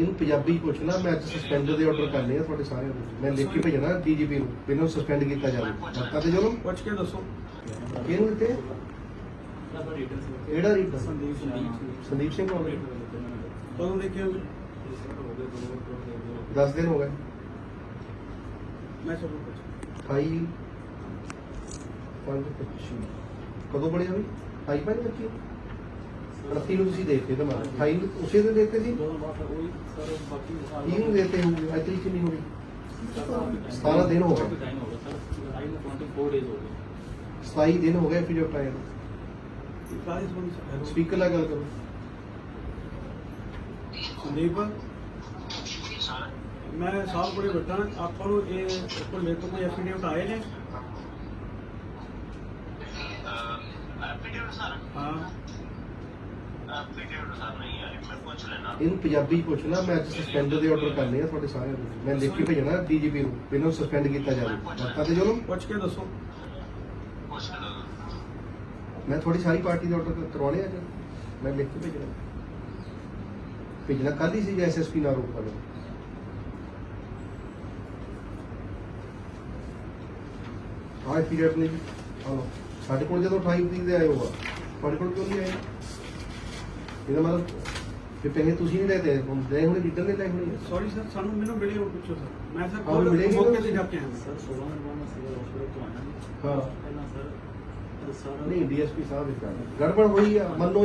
ਇਹਨੂੰ ਪੰਜਾਬੀ 'ਚ ਪੁੱਛਣਾ ਮੈਂ ਅੱਜ ਸਸਪੈਂਡ ਦੇ ਆਰਡਰ ਕਰਨੇ ਆ ਤੁਹਾਡੇ ਸਾਰਿਆਂ ਨੂੰ। ਮੈਂ ਲਿਖ ਕੇ ਭੇਜਣਾ ਡੀਜੀਪੀ ਨੂੰ ਇਹਨਾਂ ਸਸਪੈਂਡ ਕੀਤਾ ਜਾਵੇ। ਮੱਤਾ ਤੇ ਜੁਲਮ ਪੁੱਛ ਕੇ ਦੱਸੋ। ਕਿਹਨੂੰ ਦਿੱਤੇ? ਕਿਹੜਾ ਰੀਡ ਸੰਦੀਪ ਸਿੰਘ। ਸੰਦੀਪ ਸਿੰਘ ਹੋ? ਗਏ ਕਦੋਂ ਦੇਖਿਆ ਹੋਵੇ 10 ਦਿਨ ਹੋ ਗਏ। ਮੈਂ ਸਭ ਨੂੰ ਪੁੱਛ 28 5 25 ਕਦੋਂ ਬੜਿਆ ਵੀ? 28 5 25 38 ਨੂੰ ਤੁਸੀਂ ਦੇਖਦੇ ਤਾਂ ਮਾਰ 28 ਨੂੰ ਉਸੇ ਦਿਨ ਦੇਖਦੇ ਸੀ? 30 ਨੂੰ ਦੇਖਦੇ ਅੱਜ ਤਰੀਕ ਕਿੰਨੀ ਹੋ ਗਈ? 17 ਦਿਨ ਹੋ ਗਏ। 27 ਦਿਨ ਹੋ ਗਏ ਫਿਰ ਜੋ ਟਾਈਮ। ਸਪੀਕਰ ਨਾਲ ਗੱਲ ਕਰੋ। ਸੰਦੀਪ? ਮੈਂ ਸਾਲ ਕੋਲੇ ਬੈਠਾ। ਆਪਾਂ ਨੂੰ ਇਹ ਉੱਪਰ ਮੇਰੇ ਤੋਂ ਕੋਈ ਐਫੀਡੇਵਿਟ ਆਏ ਨੇ? ਐਪੀਟਿਊਡ ਸਰ। ਹਾਂ। ਇਹਨੂੰ ਪੰਜਾਬੀ 'ਚ ਪੁੱਛਣਾ ਮੈਂ ਅੱਜ ਸਸਪੈਂਡ ਦੇ ਆਰਡਰ ਕਰਨੇ ਆ ਤੁਹਾਡੇ ਸਾਰਿਆਂ ਨੂੰ ਮੈਂ ਲਿਖ ਕੇ ਭੇਜਣਾ ਡੀਜੀਪੀ ਨੂੰ ਇਹਨਾਂ ਸਸਪੈਂਡ ਕੀਤਾ ਜਾਵੇ। ਮੱਤਾ ਤੇ ਜੁਲਮ ਪੁੱਛ ਕੇ ਦੱਸੋ। ਲਓ ਮੈਂ ਤੁਹਾਡੀ ਸਾਰੀ ਪਾਰਟੀ ਦੇ ਆਰਡਰ ਕਰਵਾਉਣੇ ਆ ਅੱਜ। ਮੈਂ ਲਿਖ ਕੇ ਭੇਜਣਾ। ਭੇਜਣਾ ਕੱਲ ਹੀ ਸੀ ਐਸਐਸਪੀ ਨਾਲ ਰੋਕ ਲਓ। ਆਹ ਪੀਰੀਅਡ ਨੇ ਹਲੋ ਸਾਡੇ ਕੋਲ ਜਦੋਂ 28 ਤਰੀਕ ਦੇ ਆਏ ਹੋਗਾ ਤੁਹਾਡੇ ਕੋਲ ਕਿਉਂ ਨਹੀਂ ਆਏ? ਇਹਦਾ ਮਤਲਬ ਕਿ ਪਹਿਲੇ ਤੁਸੀਂ ਨਹੀਂ ਲੈਦੇ ਹੁਣ ਦੇ ਹੁਣੇ ਲੀਡਰ ਨੇ ਲੈ ਹੋਣੀ ਸੌਰੀ ਸਰ ਸਾਨੂੰ ਮੈਨੂੰ ਮਿਲੇ ਹੋ ਪੁੱਛੋ ਸਰ ਮੈਂ ਸਰ ਹਾਂ, ਕੋਲ ਮਿਲੇਗੀ ਨਾ। ਮੌਕੇ ਤੇ ਜਾ ਕੇ ਆਇਆ। ਸਰ 16 ਨਵੰਬਰ ਸਿਵਲ ਹਸਪੀਟਲ ਤੋਂ ਆਇਆ ਹਾਂ। ਪਹਿਲਾਂ ਸਰ ਸਰ ਨਹੀਂ ਡੀਐਸਪੀ ਸਾਹਿਬ ਇਸ ਗੱਲ। ਗੜਬੜ ਹੋਈ ਆ ਮੰਨੋ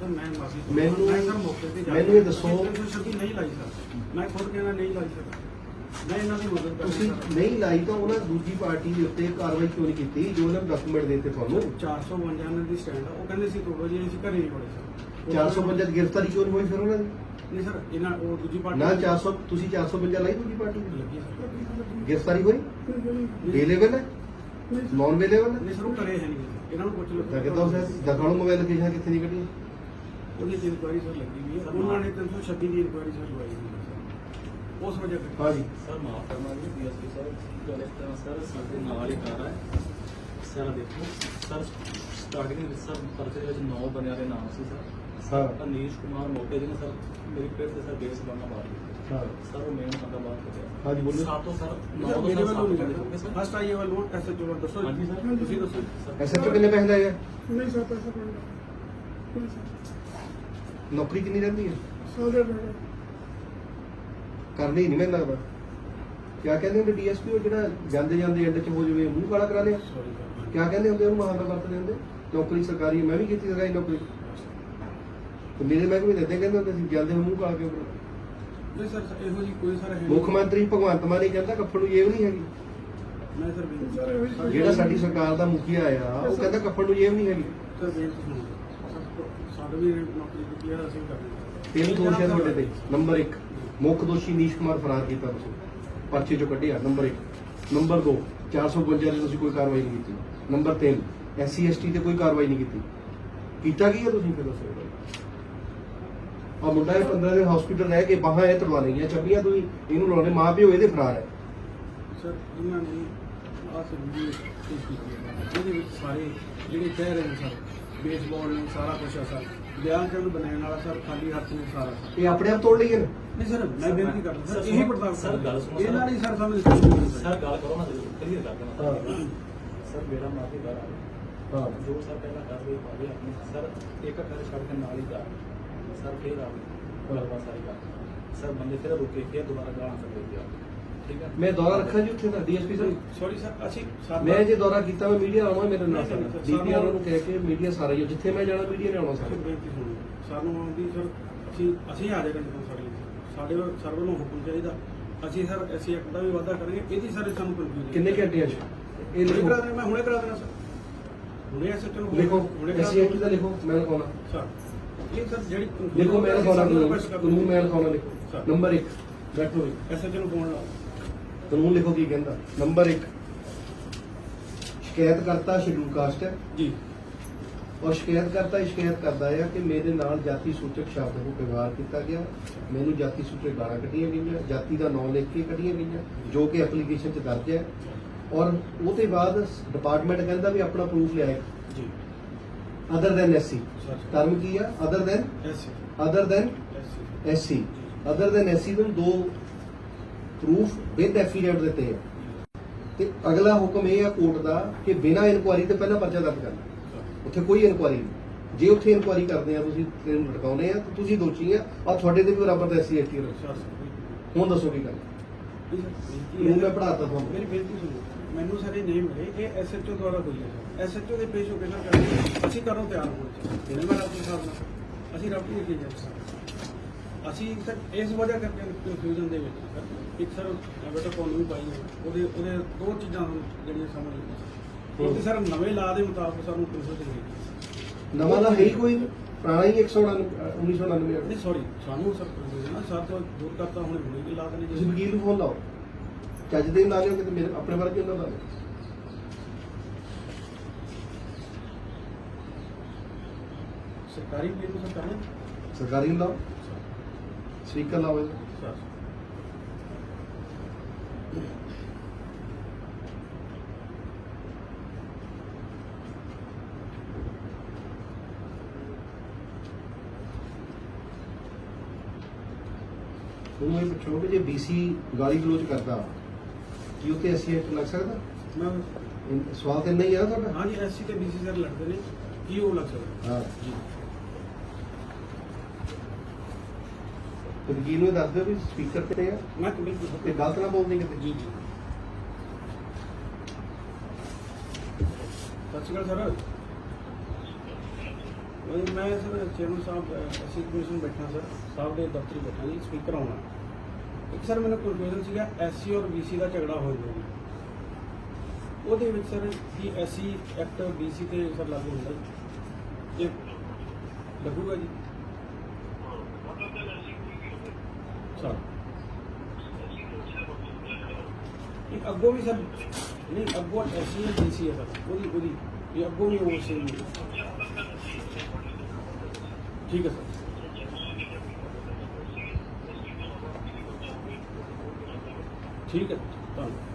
ਸਰ ਮੈਂ ਮਾਫੀ ਮੈਨੂੰ- ਮੈਂ ਸਰ ਮੌਕੇ ਤੇ ਜਾ ਮੈਨੂੰ ਇਹ ਦੱਸੋ। ਛੁੱਟੀ ਨਹੀਂ ਲਾਈ ਸਰ ਮੈਂ ਖੁਦ ਕਹਿਣਾ ਨਹੀਂ ਲਾਈ ਸਰ ਮੈਂ ਇਹਨਾਂ ਦੀ ਮਦਦ ਕਰਨੀ ਤੁਸੀਂ ਸਰ। ਨਹੀਂ ਲਾਈ ਤਾਂ ਉਹਨਾਂ ਦੂਜੀ ਪਾਰਟੀ ਦੇ ਉੱਤੇ ਕਾਰਵਾਈ ਕਿਉਂ ਨਹੀਂ ਕੀਤੀ? ਜੋ ਉਹਨਾਂ ਨੇ ਡਾਕੂਮੈਂਟ ਦਿੱਤੇ ਤੁਹਾਨੂੰ। 452 ਇਹਨਾਂ ਦੀ ਸਟੈਂਡ ਉਹ ਕਹਿੰਦੇ ਸੀ ਤੋੜੋ ਜੀ ਅਸੀਂ ਘਰੇ ਵੜੇ ਸਰ। 450 ਦੀ ਗ੍ਰਿਫਤਾਰੀ ਕਿਉਂ ਨਹੀਂ ਹੋਈ ਫਿਰ ਉਹਨਾਂ ਦੀ? ਨਹੀਂ ਸਰ ਇਹਨਾਂ ਉਹ ਦੂਜੀ ਪਾਰਟੀ ਨਾ 400 ਤੁਸੀਂ 450 ਲਾਈ ਦੂਜੀ ਪਾਰਟੀ ਦੀ? ਲੱਗੀ ਸਰ। ਗ੍ਰਿਫਤਾਰੀ ਹੋਈ? ਬੇਲੇਬਲ ਹੈ? ਨਾਨ ਬੇਲੇਬਲ ਹੈ? ਨਹੀਂ ਸਰ ਉਹ ਘਰੇ ਹੈ ਨਹੀਂ। ਇਹਨਾਂ ਨੂੰ ਪੁੱਛ ਲਓ। ਤਾਂ ਕਿਦਾਂ ਉਸ ਦਖਾਣੂ ਮੋਬਾਈਲ ਲੋਕੇਸ਼ਨ ਕਿੱਥੇ ਦੀ ਕੱਢੀ? ਉਹਦੀ ਇਨਕੁਆਇਰੀ ਸਰ ਲੱਗੀ ਹੋਈ ਹੈ। ਉਹਨਾਂ ਨੇ 326 ਦੀ ਇਨਕੁਆਇਰੀ ਸਰ ਲਵਾਈ ਹੋਈ ਹੈ। ਸਰ ਉਸ ਵਜ੍ਹਾ ਕਰਕੇ ਹਾਂ ਜੀ ਸਰ ਮਾਫ ਕਰਨਾ ਜੀ ਡੀਐਸਪੀ ਸਾਹਿਬ ਗੱਲ ਇਸ ਤਰ੍ਹਾਂ ਸਰ ਸਾਡੇ ਨਾਲ ਹੀ ਕਰ ਹੈ। ਸਰ ਦੇਖੋ ਸਰ ਸਟਾਰਟਿੰਗ ਵਿੱਚ ਸਰ ਪਰਚੇ ਦੇ ਵਿੱਚ 9 ਬੰਦਿਆਂ ਦੇ ਨਾਮ ਸੀ ਸਰ। ਹਾਂ ਅਨੀਸ਼ ਕੁਮਾਰ ਮੋਟੇ ਜੀ ਨੇ ਸਰ ਮੇਰੀ ਪੇਟ ਤੇ ਸਰ ਬੇਸ ਬਣਨਾ ਬਾਹਰ ਹਾਂ ਸਰ। ਉਹ ਮੇਨ ਬੰਦਾ ਬਾਹਰ ਕੱਢਿਆ ਹਾਂ ਜੀ ਬੋਲੋ। ਸਾਤੋਂ ਸਰ ਮੇਰੇ 9 ਤੋਂ ਵੱਲੋਂ ਸਰ ਨਹੀਂ ਬੰਦੇ ਕਰਦਾ ਹੋ ਗਏ ਸਰ ਫਸਟ ਆਈਏ ਵੱਲੋਂ ਐਸਐਚਓ ਵੱਲੋਂ ਦੱਸੋ ਹਾਂਜੀ ਸਰ। ਤੁਸੀਂ ਦੱਸੋ ਐਸਐਚਓ ਕਿੰਨੇ ਪੈਸੇ ਲਏ ਆ ਨਹੀਂ ਸਰ ਪੈਸਾ ਕੋਈ ਨਹੀਂ ਨਹੀਂ ਸਰ ਨੌਕਰੀ ਕਿੰਨੀ ਰਹਿੰਦੀ ਹੈ? ਸਾਲ ਦੇ ਕਰਨੀ ਨਹੀਂ ਮੈਨੂੰ ਲੱਗਦਾ ਕਿਆ ਕਹਿੰਦੇ ਹੁੰਦੇ ਡੀਐਸਪੀ ਉਹ ਜਿਹੜਾ ਜਾਂਦੇ ਜਾਂਦੇ ਐਂਡ ਚ ਹੋ ਜਾਵੇ ਮੂੰਹ ਕਾਲਾ ਕਰਾ ਲਿਆ। ਕਿਆ ਕਹਿੰਦੇ ਹੁੰਦੇ ਉਹਨੂੰ ਮਹਾਂਦਰ ਵਰਤਦੇ ਹੁੰਦੇ। ਨੌਕਰੀ ਸਰਕਾਰੀ ਹੈ, ਮੈਂ ਵੀ ਕੀਤੀ ਸਰਕਾਰੀ ਨੌਕਰੀ। ਤੇ ਮੇਰੇ ਮਹਿਕਮੇ ਦੇ ਅੱਧੇ ਕਹਿੰਦੇ ਹੁੰਦੇ ਸੀ ਜਾਂਦੇ ਨੂੰ ਮੂੰਹ ਕਾਲਾ ਕਿਉਂ ਕਰੋ? ਨਹੀਂ ਸਰ ਇਹੋ ਜੀ ਕੋਈ ਸਰ ਹੈ ਨਹੀਂ। ਮੁੱਖ ਮੰਤਰੀ ਭਗਵੰਤ ਮਾਨ ਹੀ ਕਹਿੰਦਾ ਕੱਫਣ ਨੂੰ ਜੇਬ ਨਹੀਂ ਹੈਗੀ। ਮੈਂ ਸਰ ਬੇਨਤੀ ਸਰ ਇਹੋ ਜਿਹੀ ਜਿਹੜਾ ਸਾਡੀ ਸਰਕਾਰ ਦਾ ਮੁਖੀਆ ਆ ਉਹ ਕਹਿੰਦਾ ਕੱਫਣ ਨੂੰ ਜੇਬ ਨਹੀਂ ਹੈਗੀ। ਸਰ ਬੇਨਤੀ ਸੁਣੋ ਸਰ, ਸਾਡੇ ਵੀ ਨੌਕਰੀ ਕੀਤੀ ਹੈ ਅਸੀਂ ਕਰਦੇ ਤਿੰਨ ਦੋਸ਼ ਹੈ ਤੁਹਾਡੇ ਤੇ ਨੰਬਰ 1 ਮੁੱਖ ਦੋਸ਼ੀ ਨੀਸ਼ ਕੁਮਾਰ ਫਰਾਰ ਕੀਤਾ ਤੁਸੀਂ। ਪਰਚੇ ਚੋਂ ਕੱਢਿਆ, ਨੰਬਰ 1 ਨੰਬਰ 2 452 ਤੇ ਤੁਸੀਂ ਕੋਈ ਕਾਰਵਾਈ ਨਹੀਂ ਕੀਤੀ। ਨੰਬਰ 3 ਐਸਸੀ ਐਸਟੀ ਤੇ ਕੋਈ ਕਾਰਵਾਈ ਨਹੀਂ ਕੀਤੀ। ਕੀਤਾ ਕੀ ਹੈ ਤੁਸੀਂ ਫਿਰ ਦੱਸੋ ਆ ਮੁੰਡਾ ਇਹ 15 ਦਿਨ ਹਸਪੀਟਲ ਰਹਿ ਕੇ ਬਾਹਾਂ ਇਹ ਤੜਵਾ ਲਈਆਂ ਚੱਬੀਆਂ ਤੁਸੀਂ। ਇਹਨੂੰ ਲਾਉਣੇ ਮਾਂ ਪਿਓ ਇਹਦੇ ਫਰਾਰ ਹੈ। ਸਰ, ਇਹਨਾਂ ਨੇ ਆਹ ਸਰ ਵੀਡੀਓ ਕੀਤੀ ਹੈ। ਇਹਦੇ ਵਿੱਚ ਸਾਰੇ ਜਿਹੜੇ ਕਹਿ ਰਹੇ ਨੇ ਸਰ। ਬੇਸਬਾਲ ਨੇ ਸਾਰਾ ਕੁਝ ਹੈ ਸਰ। ਬਿਆਨ ਚੰਦ ਬਣਾਉਣ ਵਾਲਾ ਸਰ ਖਾਲੀ ਹੱਥ ਨੇ ਸਾਰਾ ਸਰ। ਇਹ ਆਪਣੇ ਆਪ ਤੋੜ ਲਈਏ ਨਾ ਨਹੀਂ ਸਰ ਮੈਂ ਬੇਨਤੀ ਕਰਦਾ ਸਰ ਇਹੀ ਪੜਤਾਲ ਸਰ, ਗੱਲ ਸੁਣੋ। ਇਹਨਾਂ ਨੇ ਸਰ ਸਾਨੂੰ ਦਿੱਤੀ ਹੋਈ ਹੈ ਸਰ ਗੱਲ ਕਰੋ ਨਾ ਕਲੀਅਰ ਕਰ ਦੇਣਾ ਹਾਂ। ਸਰ ਮੇਰਾ ਮਾਫੀ ਕਰ ਹਾਂ। ਜੋ ਸਰ ਪਹਿਲਾਂ ਕਰ ਰਹੀ ਪਾਵੇ ਆਪਣੀ ਸਰ ਇੱਕ ਘਰ ਛੱਡ ਕੇ ਨਾਲ ਹੀ ਜਾ ਸਰ ਫੇਰ ਆ ਗਈ ਗੱਲਬਾਤ ਸਾਰੀ ਕਰ ਸਰ ਬੰਦੇ ਫਿਰ ਰੁਕੇ ਫਿਰ ਦੁਬਾਰਾ ਗਾਲਾਂ ਠੀਕ ਹੈ ਮੈਂ ਦੌਰਾ ਰੱਖਾਂ ਜੀ ਉੱਥੇ ਦਾ ਡੀਐਸਪੀ ਸਾਹਿਬ। ਸੌਰੀ ਸਰ ਅਸੀਂ ਮੈਂ ਜੇ ਦੌਰਾ ਕੀਤਾ ਮੈਂ ਮੀਡੀਆ ਆਉਣਾ ਮੇਰੇ ਨਾਲ ਸਰ, ਡੀਪੀਆਰ ਨੂੰ ਕਹਿ ਕੇ ਮੀਡੀਆ ਸਾਰਾ ਹੀ। ਜਿੱਥੇ ਮੈਂ ਜਾਣਾ ਮੀਡੀਆ ਨੇ ਆਉਣਾ ਸਰ। ਸਾਨੂੰ ਆਉਂਦੀ ਸਰ ਅਸੀਂ ਅਸੀਂ ਆ ਜਾਏਗਾ ਜਦੋਂ ਸਾਡੇ। ਸਾਡੇ ਵੱਲ ਸਰ ਵੱਲੋਂ ਹੁਕਮ ਚਾਹੀਦਾ। ਅਸੀਂ ਸਰ ਅਸੀਂ ਐਕਟ ਦਾ ਵੀ ਵਾਅਦਾ ਕਰਾਂਗੇ ਇਹਦੀ ਸਾਰੇ ਸਾਨੂੰ ਕਨਫਿਊਜ਼ਨ ਕਿੰਨੇ ਘੰਟਿਆਂ ਚ? ਇਹ ਲਿਖੋ। ਮੈਂ ਹੁਣੇ ਕਰਾ ਦੇਣਾ ਸਰ। ਹੁਣੇ ਐਸੇ ਚਲੋ ਲਿਖੋ। ਐਸਸੀ ਐਸਟੀ ਦਾ ਲਿਖੋ ਮੈਂ ਲਿਖਾਉਣਾ। ਸਰ ਇਹ ਸਰ ਜਿਹੜੀ ਲਿਖੋ ਮੈਂ ਲਿਖਾਉਣਾ ਕਾਨੂੰਨ ਮੈਂ ਲਿਖਾਉਣਾ ਲਿਖੋ। ਨੰਬਰ 1 ਬੈਠੋ ਐਸੇ ਚਲੋ ਫੋਨ ਲਾਓ। ਕਾਨੂੰਨ ਲਿਖੋ ਕੀ ਕਹਿੰਦਾ? ਨੰਬਰ 1 ਸ਼ਿਕਾਇਤ ਕਰਤਾ ਸ਼ਡਿਊਲ ਕਾਸਟ ਹੈ। ਜੀ। ਔਰ ਸ਼ਿਕਾਇਤ ਕਰਤਾ ਸ਼ਿਕਾਇਤ ਕਰਦਾ ਹੈ ਕਿ ਮੇਰੇ ਨਾਲ ਜਾਤੀ ਸੂਚਕ ਸ਼ਬਦ ਨੂੰ ਵਿਵਹਾਰ ਕੀਤਾ ਗਿਆ। ਮੈਨੂੰ ਜਾਤੀ ਸੂਚਕ ਗਾਲਾਂ ਕੱਢੀਆਂ ਗਈਆਂ ਜਾਤੀ ਦਾ ਨਾਮ ਲਿਖ ਕੇ ਕੱਢੀਆਂ ਗਈਆਂ ਜੋ ਕਿ ਐਪਲੀਕੇਸ਼ਨ 'ਚ ਦਰਜ ਹੈ। ਔਰ ਉਹਦੇ ਬਾਅਦ ਡਿਪਾਰਟਮੈਂਟ ਕਹਿੰਦਾ ਵੀ ਆਪਣਾ ਪ੍ਰੂਫ ਲਿਆਏ। ਜੀ। ਅਦਰ ਦੈਨ ਐਸਸੀ ਟਰਮ ਕੀ ਆ? Other than SC other than SC SC other than SC ਨੂੰ ਦੋ ਪ੍ਰੂਫ ਵਿਦ ਐਫੀਡੇਵਿਟ ਦਿੱਤੇ ਆ ਤੇ ਅਗਲਾ ਹੁਕਮ ਇਹ ਆ ਕੋਰਟ ਦਾ ਕਿ ਬਿਨਾਂ ਇਨਕੁਆਰੀ ਤੋਂ ਪਹਿਲਾਂ ਪਰਚਾ ਦਰਜ ਕਰਨਾ। ਉੱਥੇ ਕੋਈ ਇਨਕੁਆਰੀ ਨਹੀਂ। ਜੇ ਉੱਥੇ ਇਨਕੁਆਰੀ ਕਰਦੇ ਆ ਤੁਸੀਂ ਤੈਨੂੰ ਲਟਕਾਉਨੇ ਆ ਤਾਂ ਤੁਸੀਂ ਦੋਸ਼ੀ ਆ। ਆ ਤੁਹਾਡੇ ਤੇ ਵੀ ਬਰਾਬਰ ਦਾ ਐਸਸੀ ਐਸਟੀ ਸਰ ਹੁਣ ਦੱਸੋ ਕੀ ਕਰਨਾ। ਨੂੰ ਮੈਂ ਪੜਾਤਾ ਤੁਹਾਨੂੰ। ਮੇਰੀ ਬੇਨਤੀ ਸੁਣੋ ਮੈਨੂੰ ਸਾਰੇ ਨਹੀਂ ਮਿਲੇ। ਇਹ ਐਸਐਚਓ ਦੁਆਰਾ ਹੋਈ ਹੈ। ਐਸਐਚਓ ਦੇ ਪੇਸ਼ ਹੋ ਕੇ ਨਾ ਕਰਦੇ ਅਸੀਂ ਕਰੋ ਤਿਆਰ ਚ ਇਹਨੇ ਮੈਂ ਆਪਣੀ ਸਾਹਿਬ ਨਾਲ। ਅਸੀਂ ਰੱਬ ਹੀ ਅੱਗੇ ਜਾ ਸਕਦੇ ਅਸੀਂ ਸਰ ਇਸ ਵਜ੍ਹਾ ਕਰਕੇ ਕਨਫਿਊਜ਼ਨ ਦੇ ਵਿੱਚ ਸਰ ਇੱਕ ਸਰ ਬੇਟਾ ਕੋਲ ਵੀ ਪਾਈ ਹੈ। ਉਹਦੇ ਉਹਦੇ ਦੋ ਚੀਜ਼ਾਂ ਹਨ ਜਿਹੜੀਆਂ ਸਮਝ ਨਹੀਂ ਇੱਕ ਸਰ ਨਵੇਂ ਲਾ ਦੇ ਮੁਤਾਬਕ ਸਾਨੂੰ ਕਨਫਿਊਜ਼ਨ ਹੋਈ ਨਵਾਂ ਦਾ ਹੈ ਹੀ ਕੋਈ ਨਹੀਂ। ਪੁਰਾਣਾ ਹੀ 199 1999 ਨਹੀਂ ਸੌਰੀ ਸਾਨੂੰ ਸਰ ਕਨਫਿਊਜ਼ਨ ਨਾ ਸਰ ਤੋਂ ਦੂਰ ਕਰਤਾ ਹੁਣੇ ਹੁਣੇ ਵੀ ਲਾ ਦੇਣੇ ਤੁਸੀਂ ਵਕੀਲ ਨੂੰ ਫੋਨ ਲਾਓ। ਚੱਜ ਦੇ ਲਾ ਲਿਓ ਕਿਤੇ ਮੇਰੇ ਆਪਣੇ ਵਰਗੇ ਉਹਨਾਂ ਦਾ ਸਰਕਾਰੀ ਪੇਜ ਨੂੰ ਸਰ ਕਰਨਾ ਸਰਕਾਰੀ ਨੂੰ ਲਾਓ। ਸਪੀਕਰ ਲਾਓ ਇਹਦਾ। ਸਰ ਉਹਨੂੰ ਇਹ ਪੁੱਛੋ ਕਿ ਜੇ ਬੀਸੀ ਗਾਲੀ ਗਲੋਚ ਕਰਦਾ ਕੀ ਉੱਤੇ ਐਸਸੀ ਐਕਟ ਲੱਗ ਸਕਦਾ ਮੈਂ ਇਹ ਸਵਾਲ ਤਾਂ ਇੰਨਾ ਹੀ ਆ ਨਾ ਤੁਹਾਡਾ ਹਾਂਜੀ ਐਸਸੀ ਤੇ ਬੀਸੀ ਸਰ ਲੜਦੇ ਨੇ ਕੀ ਉਹ ਲੱਗ ਸਕਦਾ ਹਾਂ ਜੀ ਤੇ ਵਕੀਲ ਨੂੰ ਇਹ ਦੱਸ ਦਿਓ ਵੀ ਸਪੀਕਰ ਤੇ ਆ। ਮੈਂ ਬਿਲਕੁਲ ਤੇ ਗਲਤ ਨਾ ਬੋਲਦੀ ਕਿਤੇ। ਜੀ ਜੀ। ਸਤਿ ਸ਼੍ਰੀ ਅਕਾਲ ਸਰ। ਉਹ ਮੈਂ ਸਰ ਚੇਅਰਮੈਨ ਸਾਹਿਬ ਅਸੀਂ ਕਮਿਸ਼ਨ ਬੈਠਾ ਸਰ। ਸਾਹਿਬ ਦੇ ਦਫ਼ਤਰ ਬੈਠਾ ਜੀ ਸਪੀਕਰ ਆਉਣਾ। ਇੱਕ ਸਰ ਮੈਨੂੰ ਕਨਫਿਊਜ਼ਨ ਸੀਗਾ ਐਸਸੀ ਔਰ ਬੀਸੀ ਦਾ ਝਗੜਾ ਹੋ ਗਿਆ ਜੀ। ਉਹਦੇ ਵਿੱਚ ਸਰ ਕੀ ਐਸਸੀ ਐਕਟ ਬੀਸੀ ਤੇ ਸਰ ਲਾਗੂ ਹੁੰਦਾ ਜੀ? ਇਹ ਲੱਗੂਗਾ ਜੀ। ਸਰ ਅੱਗੋਂ ਵੀ ਸਰ ਨਹੀਂ, ਅੱਗੋਂ ਐਸੀ ਹੈ ਬੀਸੀ ਹੈ ਸਰ ਉਹਦੀ ਉਹਦੀ ਇਹ ਅੱਗੋਂ ਵੀ ਉਹ ਸੇਮ ਠੀਕ ਹੈ, ਸਰ। ਠੀਕ ਹੈ, ਧੰਨਵਾਦ।